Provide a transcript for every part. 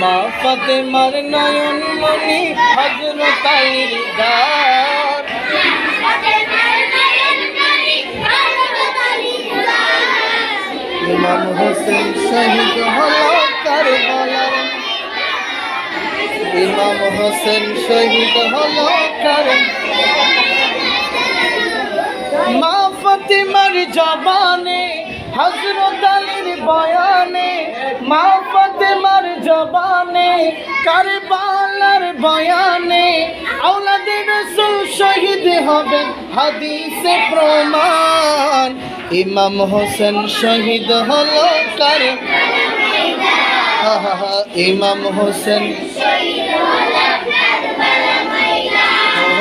মা ফাতেমার নয়ন মনি দার ইমাম হোসেন শহীদ হলো কারবালার। ইমাম হোসেন শহীদ হলো কারণ মা ফাতেমার জবানে হজরত আলীর বয়ানে জবানে, কারবালার বয়ানে, আওলাদের রসুল শহীদ হবে হাদিসে প্রমাণ। ইমাম হোসেন শহীদ হলো কার? ইমাম হোসেন।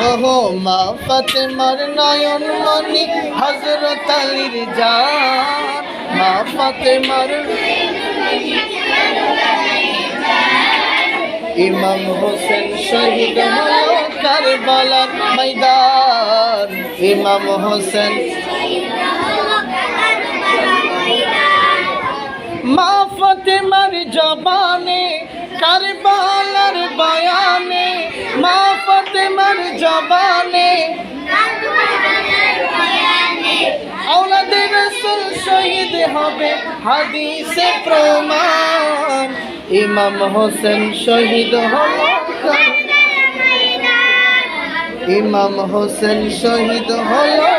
ওহো, মা ফাতেমার নয়ন মনি হজরত আলীর জান। মা ফাতেমার ইমাম হোসেন শহীদ হলো কারবালার ময়দান। ইমাম হোসেন মা ফাতেমার জবানে, কারবালার বয়ানে, মা ফাতেমার জবানে। আওলাদের রসুল শহীদ হবে, হাদিসে প্রমাণ। ইমাম হোসেন শহীদ হলো ইমাম হোসেন শহীদ হলো